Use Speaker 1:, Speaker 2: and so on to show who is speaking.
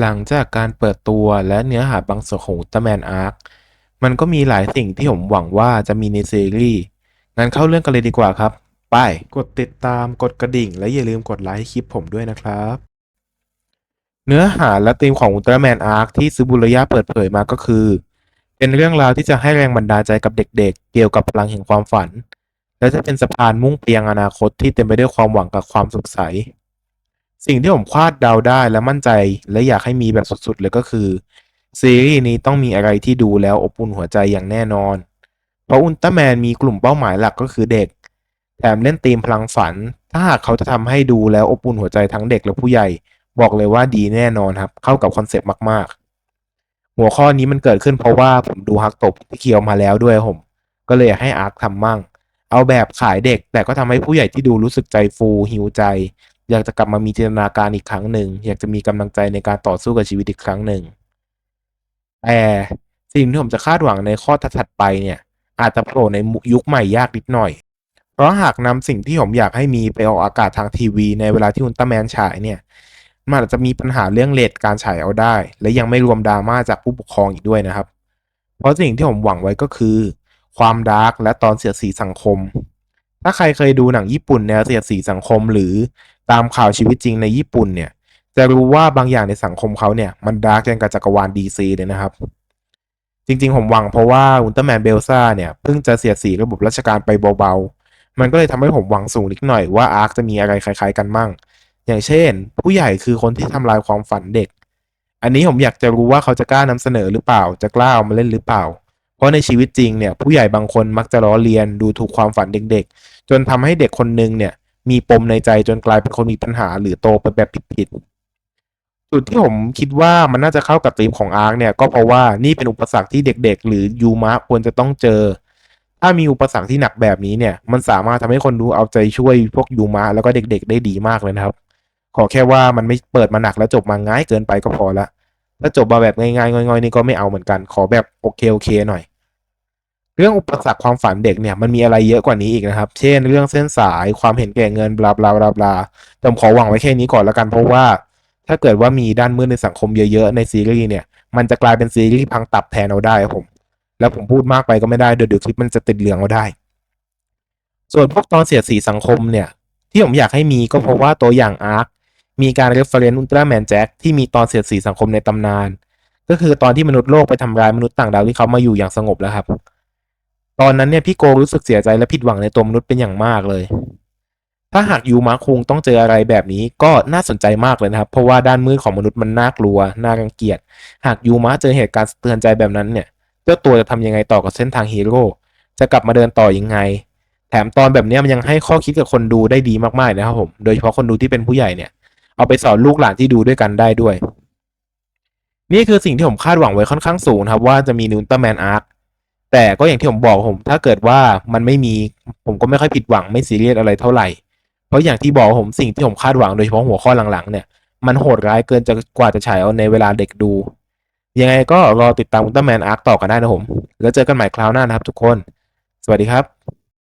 Speaker 1: หลังจากการเปิดตัวและเนื้อหาบางส่วนของอุลตร้าแมนอาร์ค มันก็มีหลายสิ่งที่ผมหวังว่าจะมีในซีรีส์ งั้นเข้าเรื่องกันเลยดีกว่าครับ ไป กดติดตาม กดกระดิ่ง และอย่าลืมกดไลค์คลิปผมด้วยนะครับ เนื้อหาและธีมของอุลตร้าแมนอาร์คที่ซูบุระยะเปิดเผยมาก็คือ เป็นเรื่องราวที่จะให้แรงบันดาลใจกับเด็กๆ เกี่ยวกับพลังแห่งความฝัน และจะเป็นสะพานมุ่งไปยังอนาคตที่เต็มไปด้วยความหวังกับความสดใส สิ่งที่ผมคาดเดาได้และมั่นใจและอยากให้มีแบบสุดๆเลยก็คือ ซีรีส์นี้ต้องมีอะไรที่ดูแล้วอบอุ่นหัวใจอย่างแน่นอน เพราะอุลตร้าแมนมีกลุ่มเป้าหมายหลักก็คือเด็ก แถมเล่นธีมพลังฝัน ถ้าหากเขาจะทำให้ดูแล้วอบอุ่นหัวใจทั้งเด็กและผู้ใหญ่ บอกเลยว่าดีแน่นอนครับ เข้ากับคอนเซปต์มากๆ หัวข้อนี้มันเกิดขึ้นเพราะว่าผมดูฮักตบที่เคียวมาแล้วด้วยผม ก็เลยอยากให้อาร์คทำมั่งเอาแบบขายเด็กแต่ก็ทำให้ผู้ใหญ่ที่ดูรู้สึกใจฟูหิวใจ อยากจะกลับมามีจินตนาการอีกครั้งหนึ่ง อยากจะมีกำลังใจในการต่อสู้กับชีวิตอีกครั้งหนึ่ง แต่สิ่งที่ผมจะคาดหวังในข้อถัดไปเนี่ย อาจจะโผล่ในยุคใหม่ยากนิดหน่อย เพราะหากนำสิ่งที่ผมอยากให้มีไปออกอากาศทางทีวี ในเวลาที่อุลตร้าแมนฉายเนี่ย มันอาจจะมีปัญหาเรื่องเลทการฉายเอาได้ และยังไม่รวมดราม่าจากผู้ปกครองอีกด้วยนะครับ เพราะสิ่งที่ผมหวังไว้ก็คือ ความดาร์กและตอนเสียดสีสังคม ถ้าใครเคยดูหนังญี่ปุ่นแนวเสียดสีสังคมหรือตามข่าวชีวิตจริงในญี่ปุ่นเนี่ย จะรู้ว่าบางอย่างในสังคมเขาเนี่ยมันดาร์กยังกับจักรวาลดีซีเลยนะครับ จริงๆ ผมหวังเพราะว่าอุลตร้าแมนเบลซ่าเนี่ยเพิ่งจะเสียดสีระบบราชการไปเบาๆ มันก็เลยทำให้ผมหวังสูงนิดหน่อยว่าอาร์คจะมีอะไรคล้ายๆกันมั่ง อย่างเช่น ผู้ใหญ่คือคนที่ทำลายความฝันเด็ก อันนี้ผมอยากจะรู้ว่าเขาจะกล้านำเสนอหรือเปล่า จะกล้าเอามาเล่นหรือเปล่า เพราะในชีวิตจริงเนี่ยผู้ใหญ่บางคนมักจะล้อเลียนดูถูกความฝันเด็กๆ จนทำให้เด็กคนนึงเนี่ยมีปมในใจจนกลายเป็นคนมีปัญหาหรือโตไปแบบผิดๆจุดที่ผมคิดว่ามันน่าจะเข้ากับธีมของอาร์คเนี่ยก็เพราะว่านี่เป็นอุปสรรคที่เด็ก ๆ หรือยูมะควรจะต้องเจอ ถ้ามีอุปสรรคที่หนักแบบนี้เนี่ย มันสามารถทำให้คนดูเอาใจช่วยพวกยูมะแล้วก็เด็ก ๆ ได้ดีมากเลยนะครับ ขอแค่ว่ามันไม่เปิดมาหนักแล้วจบมาง่ายเกินไปก็พอละถ้าจบมาแบบง่ายๆง่อยๆนี่ก็ไม่เอาเหมือนกัน ขอแบบโอเคโอเคหน่อย เรื่องอุปสรรคความฝันเด็กเนี่ยมันมีอะไรเยอะกว่านี้อีกนะครับ เช่น เรื่องเส้นสายความเห็นแก่เงินบลาบลาบลาบลาแต่ผมขอหวังไว้แค่นี้ก่อนล้วกันเพราะว่า ถ้าเกิดว่ามีด้านมืดในสังคมเยอะๆในซีรีส์เนี่ย มันจะกลายเป็นซีรีส์พังตับแทนเอาได้ครับผม แล้วผมพูดมากไปก็ไม่ได้เดี๋ยวเดี๋ยวคลิปมันจะติดเหลืองเอาได้ ส่วนพวกตอนเสียดสีสังคมเนี่ย ที่ผมอยากให้มีก็เพราะว่าตัวอย่างอาร์คมีการเรฟเฟรนซ์อุลตร้าแมนแจ็คที่มีตอนเสียดสีสังคมในตำนาน ก็คือตอนที่มนุษย์โลกไปทำร้ายมนุษย์ต่างดาวที่เขามาอยู่อย่างสงบแล้วครับ ตอนนั้นเนี่ยพี่โกรู้สึกเสียใจและผิดหวังในตัวมนุษย์เป็นอย่างมากเลย ถ้าหากยูมะคุงต้องเจออะไรแบบนี้ก็น่าสนใจมากเลยนะครับ เพราะว่าด้านมืดของมนุษย์มันน่ากลัว น่ารังเกียจ หากยูมะเจอเหตุการณ์สะเตือนใจแบบนั้นเนี่ย เจ้าตัวจะทำยังไงต่อกับเส้นทางฮีโร่ จะกลับมาเดินต่อยังไง แถมตอนแบบนี้มันยังให้ข้อคิดกับคนดูได้ดีมากๆนะครับผม โดยเฉพาะคนดูที่เป็นผู้ใหญ่เนี่ย เอาไปสอนลูกหลานที่ดูด้วยกันได้ด้วย นี่คือสิ่งที่ผมคาดหวังไว้ค่อนข้างสูงครับว่าจะมีนิวตันแมนอาร์ค แต่ก็อย่างที่ผมบอกผม ถ้าเกิดว่ามันไม่มีผมก็ไม่ค่อยผิดหวังไม่ซีเรียสอะไรเท่าไหร่ เพราะอย่างที่บอกผมสิ่งที่ผมคาดหวังโดยเฉพาะหัวข้อหลังๆ เนี่ย มันโหดร้ายเกินจะกว่าจะฉายเอาในเวลาเด็กดู ยังไงก็รอติดตามอุลตร้าแมนอาร์คต่อกันได้นะผม แล้วเจอกันใหม่คราวหน้านะครับทุกคน สวัสดีครับ